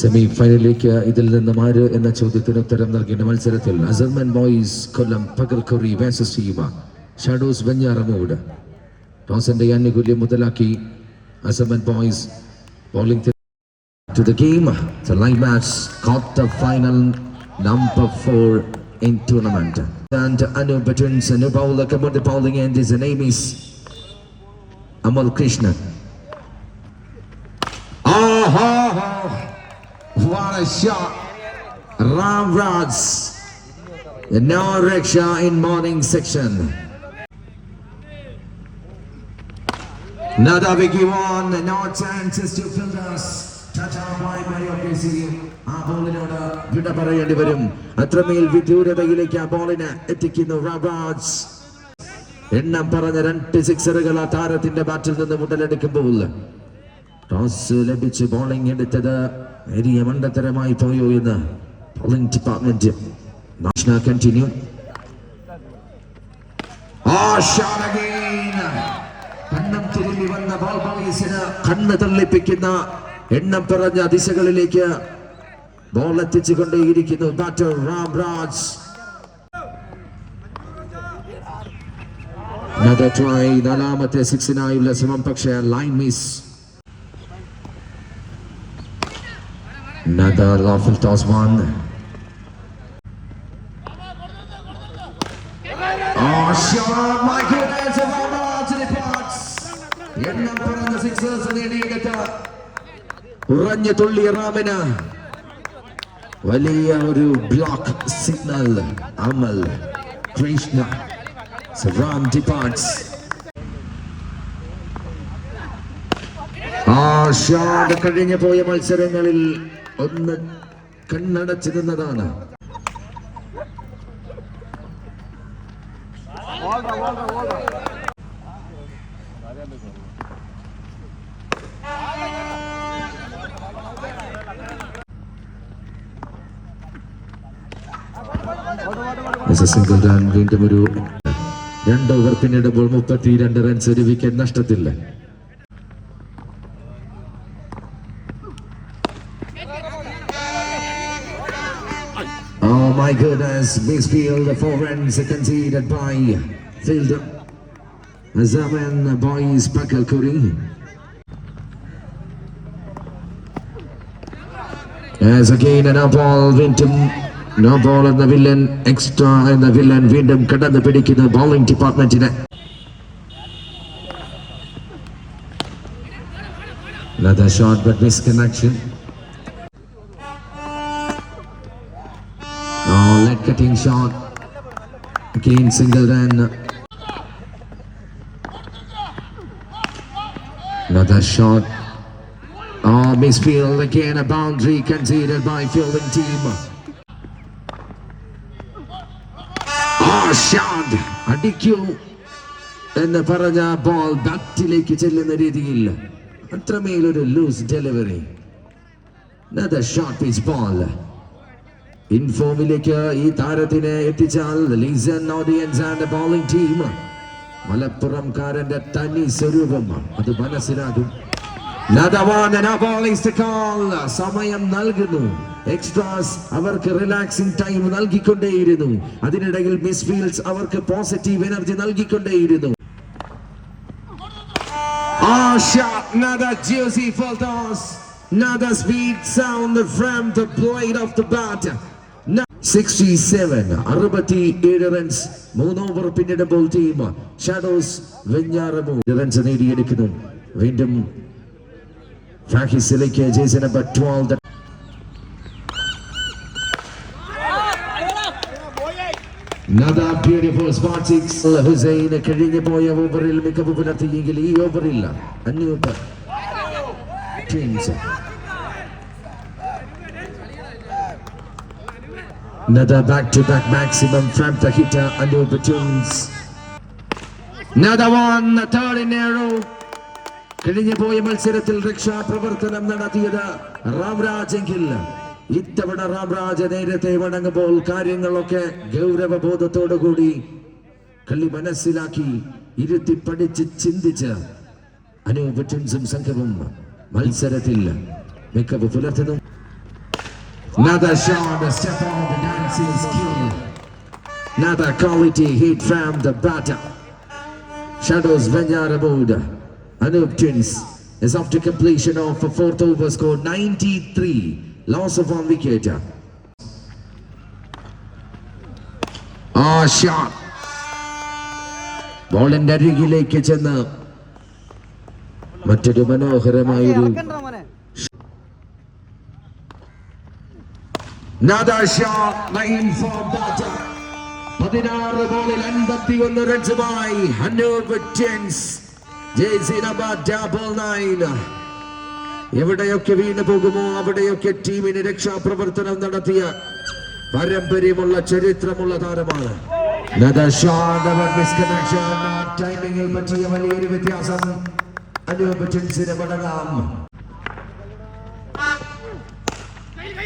Semi ഫൈനലിലേക്ക് ഇതിൽ നിന്നും ആര് എന്ന ചോദ്യത്തിന് ഉത്തരം നൽകിയ മത്സരത്തിൽ അസർമൻ boys Kollam Pakalkkuri versus team shadows Venjaramoodu ടോസിന്റെ ആനുകൂല്യം മുതലാക്കി അസർമൻ boys bowling to the game. It's a live match, quarter final number four in tournament. And Anu Veterans, a new bowler, come on the bowling end. His name is Amal Krishna. Oh, ho, ho. What a shot! Ram Raj, no rickshaw in morning section. Nada Vicky one, no chances to ചെയ്യും. ആ ബോളിനോട് വിട പറയേണ്ടി വരും അത്രമേൽ വിദൂരതയിലേക്ക് ആ ബോളിന് എത്തിക്കുന്നു റബാജ് എണ്ണം പറഞ്ഞ രണ്ട് സിക്സറുകൾ ആ താരത്തിന്റെ ബാറ്റിൽ നിന്ന് മുതലെടുക്കുമ്പോൾ ടോസ് ലഭിച്ച് ബോളിംഗ് എടുത്തത് വലിയ മണ്ടത്തരമായി പോയോ എന്ന് ബോളിംഗ് ഡിപ്പാർട്ട്മെന്റ് കണ്ടിന്യൂ വന്ന ബോൾ കണ്ണ് തള്ളിപ്പിക്കുന്ന എണ്ണം പറഞ്ഞ ദിശകളിലേക്ക് ബോൾ Another try, നാലാമത്തെ സിക്സിനായുള്ള ശ്രമം പക്ഷേ line miss Another lawful toss one. Oh, shot, my goodness, Ram Raj departs. എണ്ണം പറഞ്ഞ സിക്സേഴ്സ് നേടിയെടുത്ത ഉറഞ്ഞു തുള്ളിയ റാമിന് വലിയ ഒരു block signal Amal Krishna departs. ആ ഷാഡ് കഴിഞ്ഞു പോയ മത്സരങ്ങളിൽ ഒന്ന് കണ്ണടച്ചിരുന്നതാണ്. വീണ്ടും ഒരു രണ്ട് ഓവർ പിന്നിടുമ്പോൾ മുപ്പത്തിരണ്ട് റൺസ് ഒരു വിക്കറ്റ് നഷ്ടത്തില്ല. Oh my goodness, Bisfield, four runs conceded by fielder Zaman Boys Pakalkuri. As again an ball വീണ്ടും നോ ബോൾ എന്ന വില്ലൻ എക്സ്ട്രാ എന്ന വില്ലൻ വീണ്ടും കടന്നു പിടിക്കുന്ന bowling ഡിപ്പാർട്ട്മെന്റിന് Another shot but misconnection. cutting shot. Again single run. Another shot. Oh, misfield again a boundary conceded by fielding team. Oh, shot. അടിക്കൂ എന്ന് പറഞ്ഞ ball ബാറ്റിലേക്ക് ചെല്ലുന്ന രീതിയിൽ അത്രമേലൊരു loose delivery Another short pitch ball. ഇൻഫോമിലേക്ക് ഈ താരത്തിനെ എത്തിച്ചാൽ listen audience and bowling team മലപ്പുറംകാരന്റെ തനി സ്വരൂപം. അത് മനസ്സിലാകും. സമയം നൽകുന്നു. എക്സ്ട്രാസ് അവർക്ക് റിലാക്സിംഗ് ടൈം നൽകിക്കൊണ്ടേയിരുന്നു. അതിനിടയിൽ മിസ്ഫീൽഡ്സ് അവർക്ക് പോസിറ്റീവ് എനർജി നൽകിക്കൊണ്ടേയിരുന്നു. another sweet sound from the blade of the bat. Sixty seven അറുപത്തി ഏഴ് റൺസ് മൂന്ന് ഓവർ പിന്നിടുമ്പോൾ ടീം ഷാഡോസ് റൺസ് നേടിയെടുക്കുന്നു. വീണ്ടും ഫാഹിസിലേക്ക് ജേസൺ നമ്പർ കഴിഞ്ഞു പോയ ഓവറിൽ മികവ് പുലർത്തിയെങ്കിൽ ഈ ഓവറിൽ അഞ്ഞൂറ്. Twins Another back-to-back maximum from the hitter the tunes. Another one, the third in a row. കഴിഞ്ഞു പോയ മത്സരത്തിൽ രക്ഷാപ്രവർത്തനം നടത്തിയത് റാംരാജെങ്കിൽ ഇത്തവണ റാംരാജ് നേരത്തെ വണങ്ങുമ്പോൾ കാര്യങ്ങളൊക്കെ ഗൗരവബോധത്തോടുകൂടി കളി മനസ്സിലാക്കി ഇരുത്തി പഠിച്ച് ചിന്തിച്ച് അനൂപ് സംഘവും മത്സരത്തിൽ മികവ് പുലർത്തുന്നു Another shot, dancing skill. Another quality hit from the batter. Shadows Vanyaramud. Anup Twins is after completion of a fourth over score 93. Loss of one wicket. ആ ഷോട്ട് ബോളിന്റെ അരികിലേക്ക് ചെന്ന് മറ്റൊരു മനോഹരമായൊരു Another shot, nine for പതിനാറ് ബോളിൽ റൺസുമായി tense ജേസി number എവിടെയൊക്കെ വീണു പോകുമോ അവിടെയൊക്കെ ടീമിന് രക്ഷാപ്രവർത്തനം നടത്തിയ പാരമ്പര്യമുള്ള ചരിത്രമുള്ള താരമാണ്. ടൈമിങ്ങിൽ പറ്റിയ വലിയൊരു വ്യത്യാസം. അനൂപ് ടെൻസിന്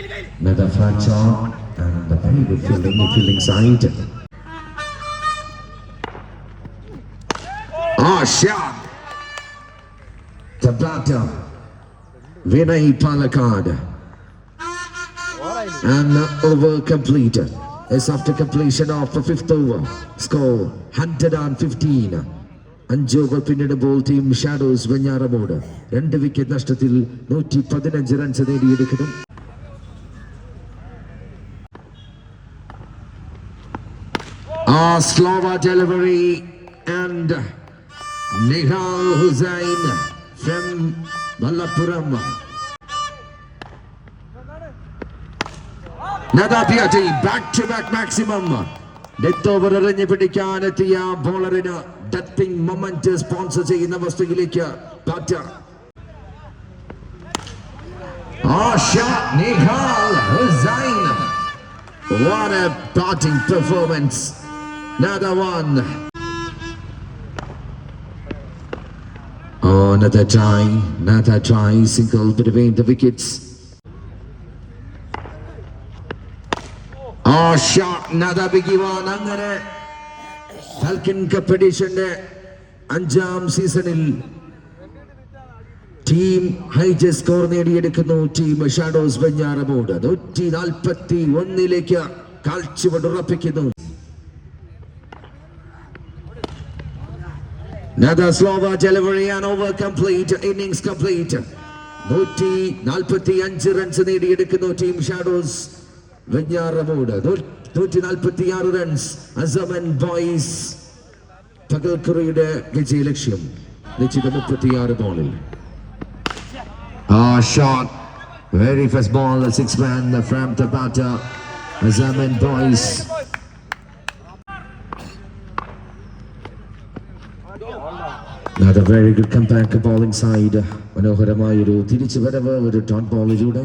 മടങ്ങാം Another flat shot and a very good fielding, the fielding side. Ah, shot. The batter, Vinay Palakad. And the over completed. Is after completion of the fifth over. Score 115. അഞ്ച് ഓവർ പിന്നിടുമ്പോൾ ടീം ഷാഡോസ് വെഞ്ഞാറമോട് രണ്ട് wicket നഷ്ടത്തിൽ നൂറ്റി പതിനഞ്ച് runs നേടിയെടുക്കുന്നു Ah, slower delivery and Nihal Hussain from Malappuram. നദാപിയാറ്റി back to back maximum death over എറിഞ്ഞ് പിടിക്കാനെത്തിയ ബോളറിന് ഡത്തിങ് moment sponsor ചെയ്യുന്ന വസ്തുവിലേക്ക് batter ആ shot Nihal Hussain What a batting performance. Another one. Oh, another try. Another try. Single between the wickets. Oh, shot. Another biggie one. അങ്ങനെ falcon cup എഡിഷന്റെ അഞ്ചാം സീസണിൽ team high score നേടിയെടുക്കുന്നു team shadows Venjaramoodu നൂറ്റി നാൽപ്പത്തി ഒന്നിലേക്ക് കാഴ്ചവടുറപ്പിക്കുന്നു Another slower delivery and over complete, innings complete. നൂറ്റി നാൽപ്പത്തി അഞ്ച് റൺസ് നേടിയെടുക്കുന്നു ടീം ഷാഡോസ് വെഞ്ഞാറമോട് നൂറ്റി നാൽപ്പത്തി ആറ് റൺസ് അസമൻ ബോയ്സ് പകൽക്കുറയുടെ വിജയലക്ഷ്യം നിശ്ചിത മുപ്പത്തിയാറ് ബോളിൽ Ah, shot. Very first ball, the six man from the batter. Zaman Another very good comeback bowling side. മനോഹരമായൊരു തിരിച്ചു വരവ് ഒരു dot ബോളിലൂടെ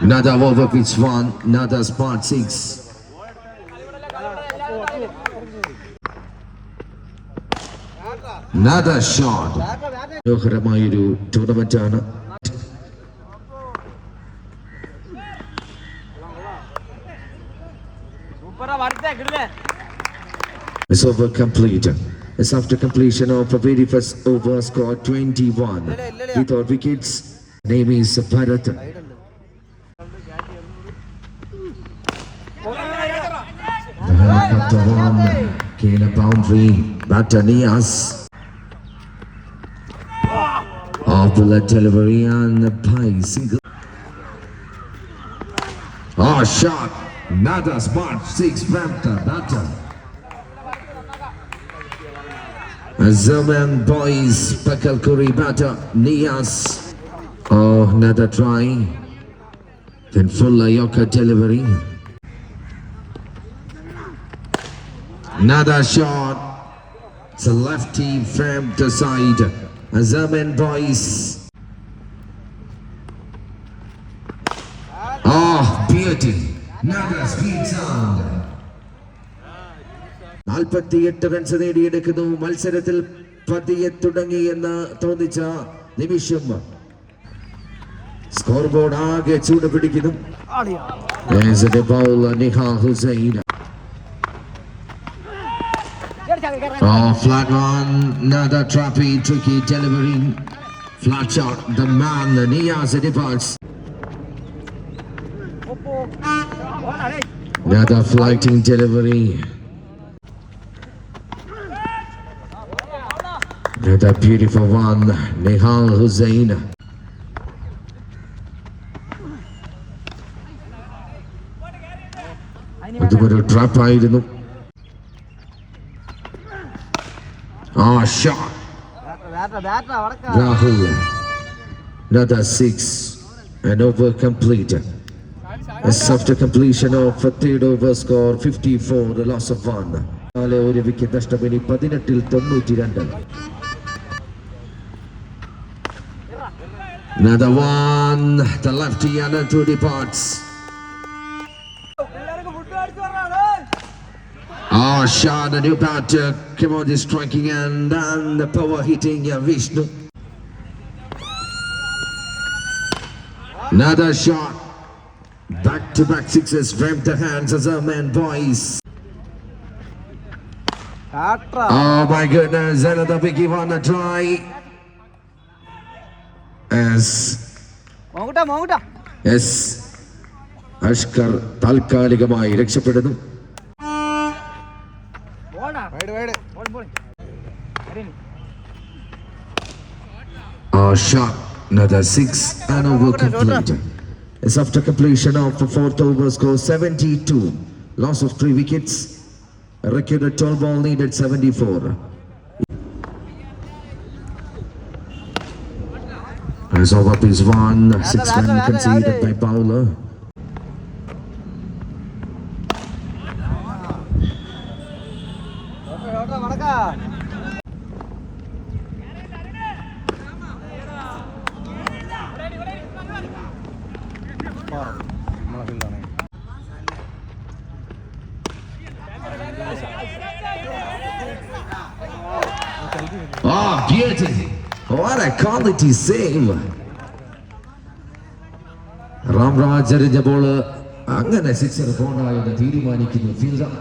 Another over pitch one, another spot six. Another shot. മനോഹരമായൊരു ടൂർണമെന്റ് ആണ് സൂപ്പറാ വരട്ടെ കിടലേ it's over complete. It's after completion of a very first over score 21 without wickets. Name is Bharat. The one, gain a boundary. Batter Nias. Off delivery and the pie single. Oh, ah, shot. Another spot. Six batter. Zaman boys, Pakal Kuri batter, Nias. Oh, another try. Then full Ayoka delivery. Another shot. It's a lefty from the side. Zaman boys. Oh, beauty. Another speed sound. നാൽപ്പത്തിയെട്ട് runs നേടിയെടുക്കുന്നു മത്സരത്തിൽ പതിയെ തുടങ്ങി എന്ന് തോന്നിച്ച നിമിഷം score board ആകെ ചൂട് പിടിക്കുന്നു Hussain. Oh, flat one, another trappy, tricky delivery. Flat shot, the man, the Nias departs. Another flighting delivery. Another beautiful one. Nihal Hussain. അതും ഒരു ട്രാപ്പായിരുന്നു ആ shot Rahul. Another six. And over complete. As after completion of a third over score 54, the loss of one. നാല് ഒരു wicket നഷ്ടം ഇനി പതിനെട്ടിൽ തൊണ്ണൂറ്റി രണ്ട് Another one. The lefty another two departs. Ah, oh, shot, a new batter, Uh, came out striking and and the power hitting yeah, Vishnu. Another shot. Back to back sixes. Wrapped the hands as a man, boys. Oh my goodness, another biggie one a try. As മോങ്ങുട്ടാ മോങ്ങുട്ടാ yes, Ashkar താൽക്കാലികമായി രക്ഷപ്പെടുന്നു ബോൾഡാ wide wide ball ball അരേനി Uh, shot, another six, and over complete. It's after completion of the fourth over, score 72. Loss of three wickets. A record at 12 ball needed 74. As over is one, six run conceded by Bowler. What a quality save! Ramraj എറിഞ്ഞ ball അങ്ങനെ sixer പോണ്ടായെന്ന് തീരുമാനിക്കുന്നു fielder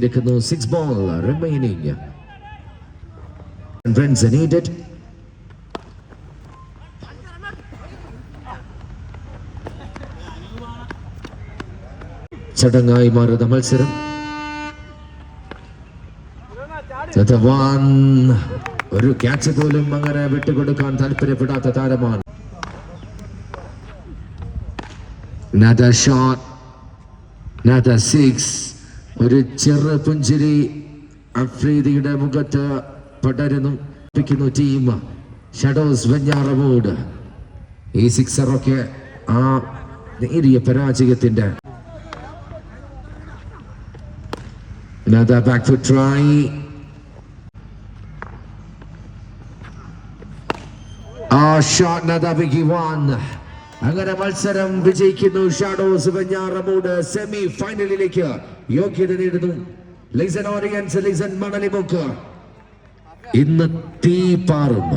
എടുക്കുന്നു six ball remaining runs needed ചടങ്ങായി മാറുന്ന മത്സരം. The ഒരു catch പോലും അങ്ങനെ വിട്ടുകൊടുക്കാൻ താല്പര്യപ്പെടാത്ത താരമാണ് Another shot. Another six. ഒരു ചെറു പുഞ്ചിരി അഫ്രീദിയുടെ മുഖത്ത് പടരുന്നു പ്പിക്കുന്നു ടീം ഷഡോസ് വെഞ്ഞാറമൂട് ഈ സിക്സറൊക്കെ ആ നേരിയ പരാജയത്തിന്റെ Another back foot try. Ah, shot one അങ്ങനെ മത്സരം വിജയിക്കുന്നു ഷാഡോസ് വെഞ്ഞാറമൂട് സെമി ഫൈനലിലേക്ക് യോഗ്യത നേടുന്നു. Listen audience listen Manalimukku. ഇന്ന് തീ പാറും